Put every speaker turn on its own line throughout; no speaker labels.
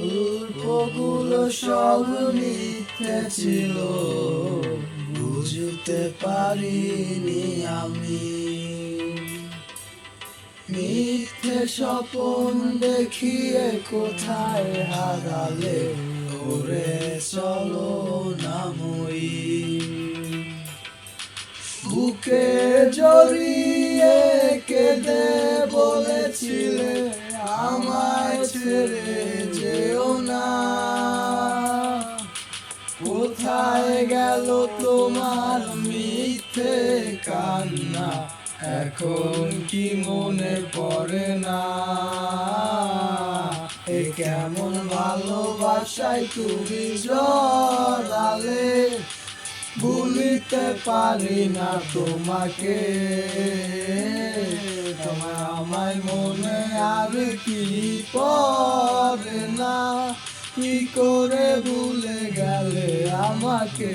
গল্পগুলো সব মিথ্যে ছিল বুঝতে পারিনি আমি। মিথ্যে স্বপন দেখিয়ে কোথায় হারালে? ওরে চলো নামই বুকে জড়িয়ে কেঁদে বলেছিলে, আমায় ছেড়ে যেও না। কোথায় গেল তোমার মিথ্যে কান্না? এখন কি মনে পড়ে না? এ কেমন ভালোবাসায় তুমি জড়ালে? ভুলিতে পারি না তোমাকে। তোমার আমায় মনে আর কি পড়ে না? কি করে ভুলে গেলে আমাকে?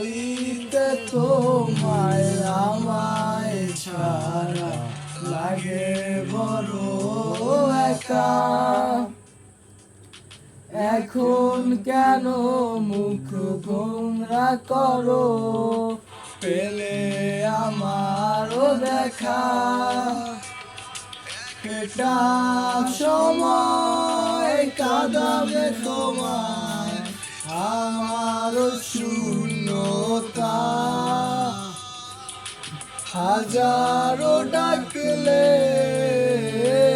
হইতে তোমায় আমায় ছাড়া লাগে বড় একা। এখন কেন মুখ গোমরা করো? পেলে আমারও দেখা। এটা সময় কাদাবে তোমায়। আমার হাজারো ডাকলে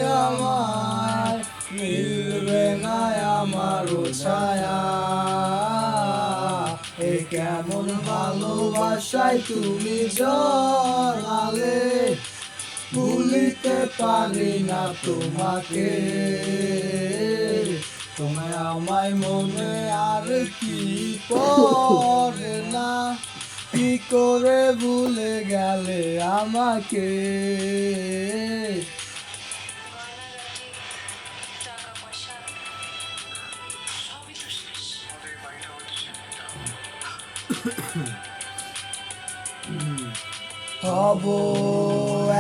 আমার, মিলবে না আমার ছায়া। কেমন ভালোবাসায় তুমি জড়ালে? ভুলিতে পারি না তোমাকে। তোমায় আমায় মনে আর কি পড়ে না? কি করে ভুলে গেলে আমাকে? হব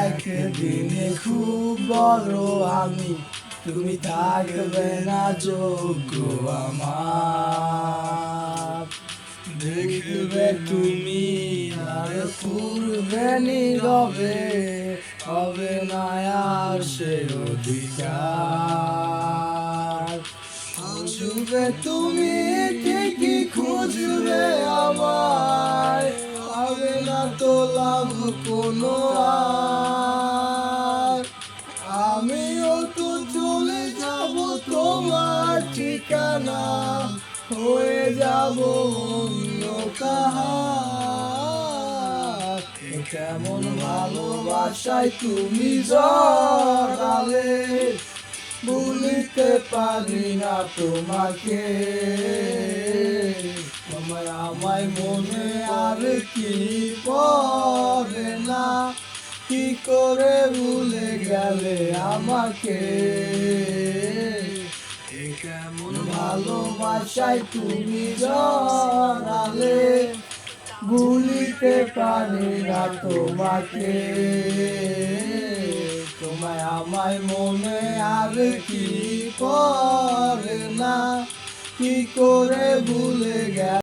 একদিনে খুব বড় আমি। তুমি থাকবে না যোগ্য আমার। দেখবে তুমি আর পূর্বে নীরবে, হবে না আর সে অধিকার। খুঁজবে তুমি, ঠিকই খুঁজবে আমায়। হবে না তো লাভ কোনো আর। ঠিকানা হয়ে যাব অন্য কাহার। কেমন ভালোবাসায় তুমি জড়ালে ভুলিতে পারি না তোমাকে। তোমায় আমায় মনে আর কি পড়ে না? কি করে ভুলে গেলে আমাকে? কেমন ভালোবাসায় তুমি জড়ালে, ভুলিতে পারি না তোমাকে। তোমায় আমায় মনে আর কি করে না? কি করে ভুলে গেল?